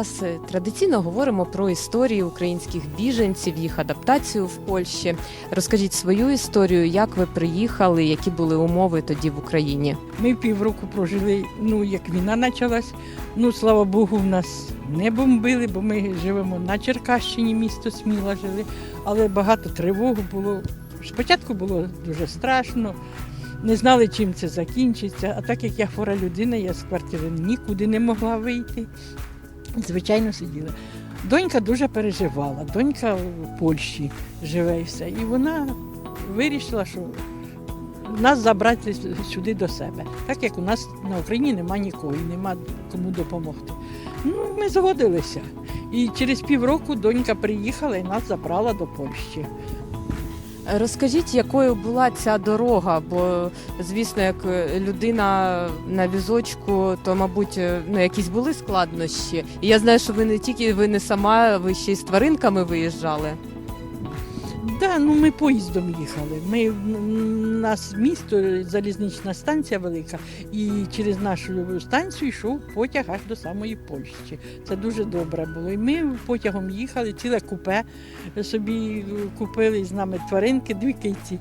вас. Е, Традиційно говоримо про історії українських біженців, їх адаптацію в Польщі. Розкажіть свою історію, як ви приїхали, які були умови тоді в Україні. Ми півроку прожили, ну як війна почалась. Ну слава Богу, в нас не бомбили, бо ми живемо на Черкащині, місто Сміла жили, але багато тривог було. Спочатку було дуже страшно, не знали, чим це закінчиться. А так як я хвора людина, я з квартири нікуди не могла вийти. Звичайно, сиділа. Донька дуже переживала. Донька в Польщі живе і все. І вона вирішила, що нас забрати сюди до себе, так як у нас на Україні нема нікого і нема кому допомогти. Ну, ми згодилися. І через півроку донька приїхала і нас забрала до Польщі. Розкажіть, якою була ця дорога? Бо, звісно, як е, людина на візочку, то, мабуть, е, ну, якісь були складнощі. І я знаю, що ви не тільки ви не сама, ви ще й з тваринками виїжджали. Да, ну ми поїздом їхали. Ми у нас місто, залізнична станція велика, і через нашу станцію йшов потяг аж до самої Польщі. Це дуже добре було. І ми потягом їхали, ціле купе собі купили з нами тваринки, дві киці.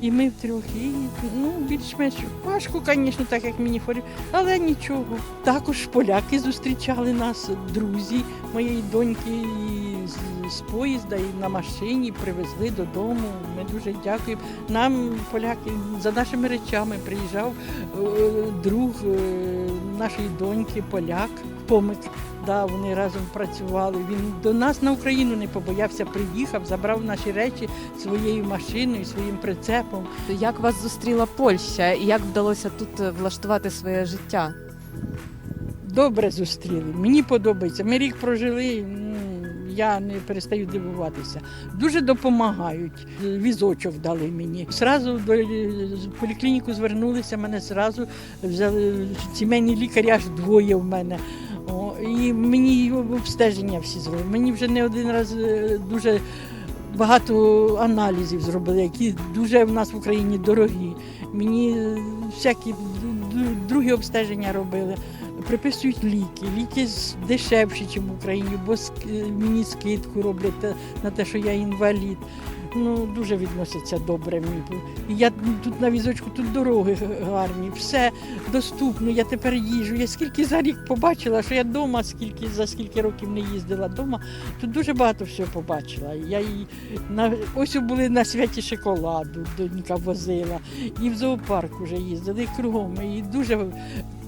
І ми втрьох, і ну, більш-менш важко, звісно, так як мені хворів, але нічого. Також поляки зустрічали нас, друзі моєї доньки і з, поїзда, і на машині привезли додому. Ми дуже дякуємо. Нам поляки за нашими речами приїжджав е, друг е, нашої доньки, поляк, помик. Да, вони разом працювали. Він до нас на Україну не побоявся, приїхав, забрав наші речі своєю машиною, своїм прицепом. Як вас зустріла Польща і як вдалося тут е, влаштувати своє життя? Добре зустріли. Мені подобається. Ми рік прожили. Я не перестаю дивуватися. Дуже допомагають. Візочок дали мені. Зразу до е, поліклініку звернулися, мене зразу взяли сімейні лікарі, аж двоє в мене. О, і мені обстеження всі зробили. Мені вже не один раз е, дуже багато аналізів зробили, які дуже в нас в Україні дорогі. Мені е, всякі другі обстеження робили приписують ліки. Ліки дешевші, ніж в Україні, бо мені скидку роблять на те, що я інвалід. Ну, дуже відносяться добре. Я тут на візочку, тут дороги гарні, все доступно. Я тепер їжу. Я скільки за рік побачила, що я вдома, скільки за скільки років не їздила вдома. Тут дуже багато всього побачила. Я і на ось були на святі шоколаду, донька возила, і в зоопарк вже їздили, і кругом. І дуже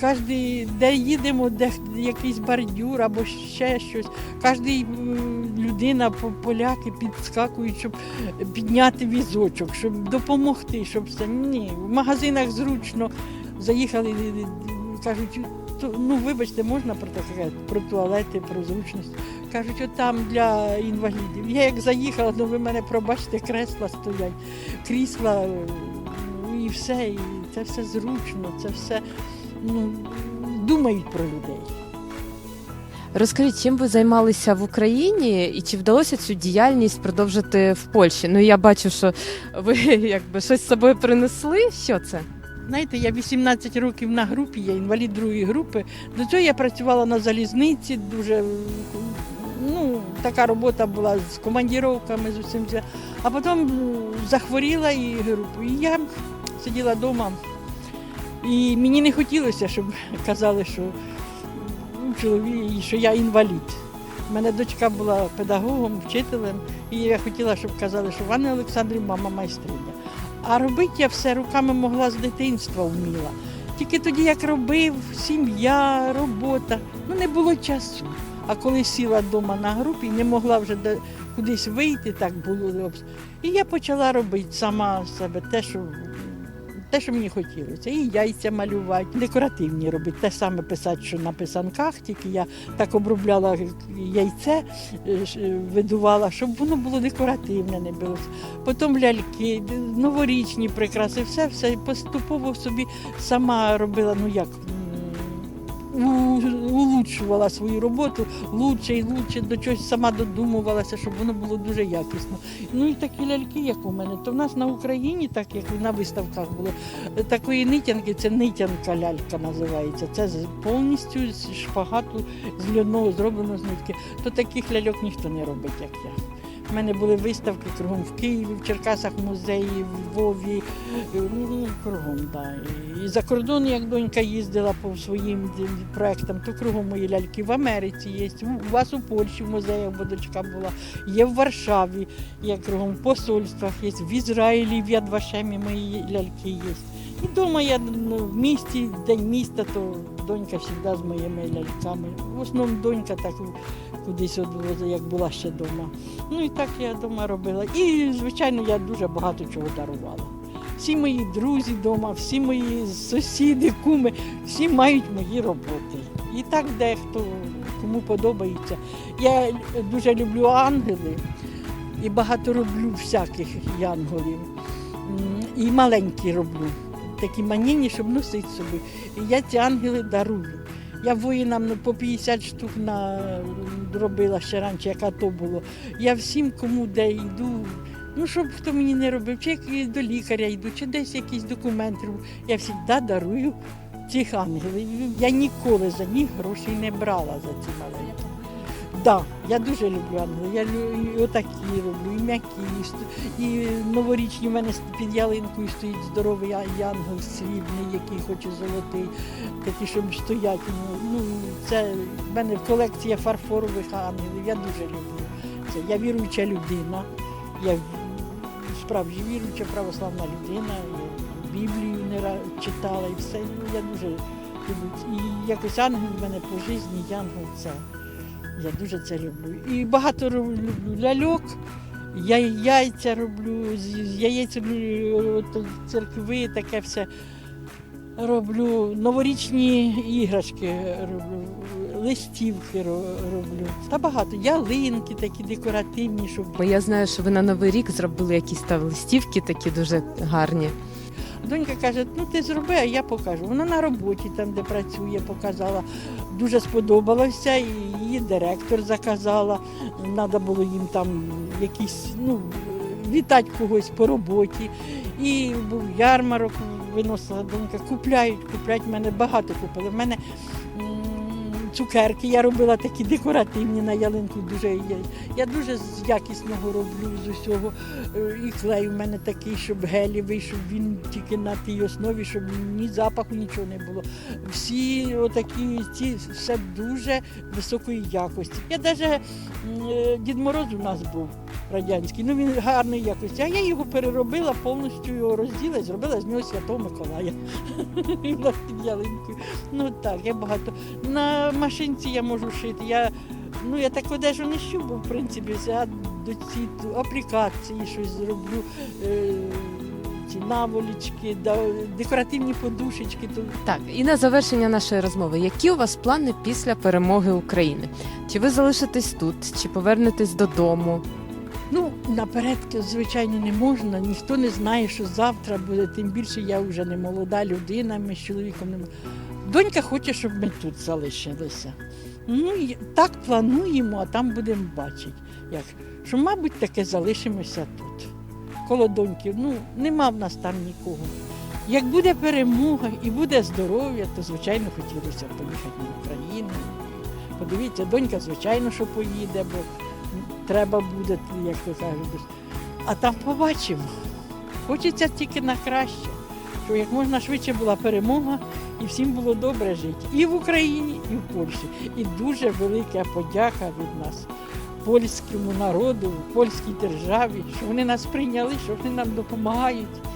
Кожний, де їдемо, де якийсь бордюр або ще щось. Кожна людина, поляки підскакують, щоб підняти візочок, щоб допомогти, щоб все. Ні, в магазинах зручно. Заїхали, кажуть, «То, ну вибачте, можна про таке про туалети, про зручність. Кажуть, от там для інвалідів. Я як заїхала, ну ви мене пробачте, кресла стоять, крісла ну, і все, і це все зручно, це все ну, думають про людей. Розкажіть, чим ви займалися в Україні і чи вдалося цю діяльність продовжити в Польщі? Ну я бачу, що ви якби щось з собою принесли. Що це? Знаєте, я 18 років на групі, я інвалід другої групи. До цього я працювала на залізниці, дуже ну, така робота була з командіровками, з усім. А потім захворіла і групу. І я сиділа вдома. І мені не хотілося, щоб казали, що чоловік, що я інвалід. У мене дочка була педагогом, вчителем, і я хотіла, щоб казали, що Ванна Олександрів мама майстриня. А робити я все руками могла з дитинства вміла. Тільки тоді, як робив, сім'я, робота, ну не було часу. А коли сіла вдома на групі, не могла вже кудись вийти, так було. І я почала робити сама себе те, що, те, що мені хотілося. І яйця малювати, декоративні робити, те саме писати, що на писанках, тільки я так обробляла яйце, е, видувала, щоб воно було декоративне, не було. Потім ляльки, новорічні прикраси, все, все. Поступово собі сама робила, ну як. У улучшувала свою роботу лучше і лучше, до чогось сама додумувалася, щоб воно було дуже якісно. Ну і такі ляльки, як у мене, то в нас на Україні, так як на виставках було, такої нитянки, це нитянка лялька називається. Це повністю з шпагату з льоного зроблено з нитки. То таких ляльок ніхто не робить, як я. У мене були виставки кругом в Києві, в Черкасах музеї, в Львові, е, ну, кругом, да. І за кордон, як донька їздила по своїм проектам, то кругом мої ляльки в Америці є. У вас у Польщі в музеях, бо дочка була, є в Варшаві, є кругом в посольствах, є в Ізраїлі, в Ядвашемі мої ляльки є. І вдома я ну, в місті, день міста, то донька завжди з моїми ляльками. В основному донька так кудись відвозила, як була ще вдома. Ну і так я вдома робила. І, звичайно, я дуже багато чого дарувала. Всі мої друзі вдома, всі мої сусіди, куми, всі мають мої роботи. І так дехто кому подобається. Я дуже люблю ангели і багато роблю всяких янголів. І маленькі роблю, такі манінні, щоб носити собі. І я ці ангели дарую. Я воїнам ну, по 50 штук робила ще раніше, яка то було. Я всім, кому де йду, ну щоб хто мені не робив, чи як до лікаря йду, чи десь якісь документи я завжди дарую цих ангелів. Я ніколи за них грошей не брала за ці маленькі. Да, я дуже люблю ангели. Я лю- і отакі роблю, і м'які, і, і новорічні в мене під ялинкою стоїть здоровий янгол срібний, який хоче золотий, такі, щоб стоять. Ну, це в мене колекція фарфорових ангелів. Я дуже люблю це. Я віруюча людина. Я справді віруюча православна людина. Біблію не читала і все. Ну, я дуже люблю. І якось ангел в мене по житті, янгол це. Я дуже це люблю. І багато роблю ляльок. Я яйця роблю, з яєць церкви, таке все роблю. Новорічні іграшки роблю, листівки роблю. Та багато. Ялинки такі декоративні, щоб Бо я знаю, що ви на Новий рік зробили якісь там листівки такі дуже гарні. Донька каже, ну ти зроби, а я покажу. Вона на роботі, там, де працює, показала. Дуже сподобалося, і її директор заказала. Треба було їм там якісь, ну, вітати когось по роботі. І був ярмарок, виносила донька. Купляють. В мене багато купили. В мене цукерки я робила такі декоративні на ялинку. Дуже, я, я дуже з якісного роблю з усього. Е, І клей у мене такий, щоб гелівий, щоб він тільки на тій основі, щоб ні запаху, нічого не було. Всі отакі ці все дуже високої якості. Я навіть Дід Мороз у нас був радянський, ну він гарний якості. А я його переробила, повністю його розділа зробила з нього Святого Миколая. Ну так, я багато. На машинці я можу шити. Я, ну, я так одежу не щу, бо в принципі я до ці аплікації щось зроблю. Е, ці наволічки, да, декоративні подушечки. То Так, і на завершення нашої розмови, які у вас плани після перемоги України? Чи ви залишитесь тут, чи повернетесь додому? Ну, наперед, звичайно, не можна. Ніхто не знає, що завтра буде. Тим більше я вже не молода людина, ми з чоловіком не Донька хоче, щоб ми тут залишилися. Ну, так плануємо, а там будемо бачити. Як. Що, мабуть, таке залишимося тут. Коло доньки. Ну, нема в нас там нікого. Як буде перемога і буде здоров'я, то звичайно хотілося поїхати на Україну. Подивіться, донька, звичайно, що поїде, бо треба буде, як то кажуть. А там побачимо. Хочеться тільки на краще, щоб як можна швидше була перемога і всім було добре жити. І в Україні, і в Польщі. І дуже велика подяка від нас, польському народу, польській державі, що вони нас прийняли, що вони нам допомагають.